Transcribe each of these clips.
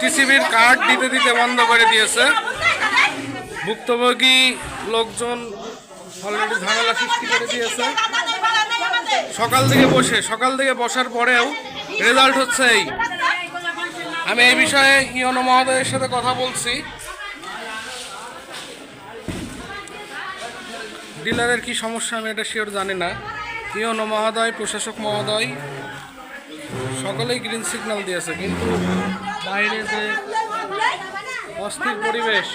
টিসিবির card দিতে দিতে বন্ধ করে দিয়েছে। ভুক্তভোগী লোকজন অলরেডি ঝামেলা সৃষ্টি করে দিয়েছে। সকাল থেকে বসে, সকাল থেকে বসার পরেও রেজাল্ট হচ্ছে এই। আমি এই বিষয়ে ইয়নো মহোদয়ের সাথে কথা বলছি। ডিলারের কি সমস্যা আমি এটা শিওর জানি না। ইয়নো মহোদয়, প্রশাসক মহোদয় সকলেই গ্রিন সিগন্যাল দিয়েছে, কিন্তু বাইরে যে অস্থির পরিবেশ,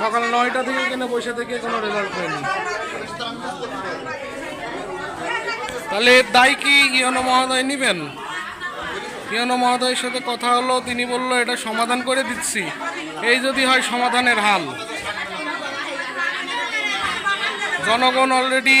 সকাল নয়টা থেকে এখানে বসে থেকে কোনো রেজাল্ট হয়নি। তাহলে এর দায় কি ইয়নো মহোদয় নেবেন? ইয়নো মহোদয়ের সাথে কথা হলো, তিনি বলল, এটা সমাধান করে দিচ্ছি। এই যদি হয় সমাধানের হাল। জনগণ অলরেডি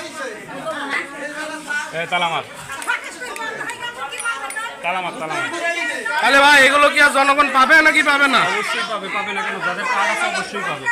তালামার। তালামার তালামার। তাহলে ভাই এগুলো কি আর জনগণ পাবে নাকি পাবে না? অবশ্যই পাবে পাবে না কেন? যাদের কার্ড আছে অবশ্যই পাবে।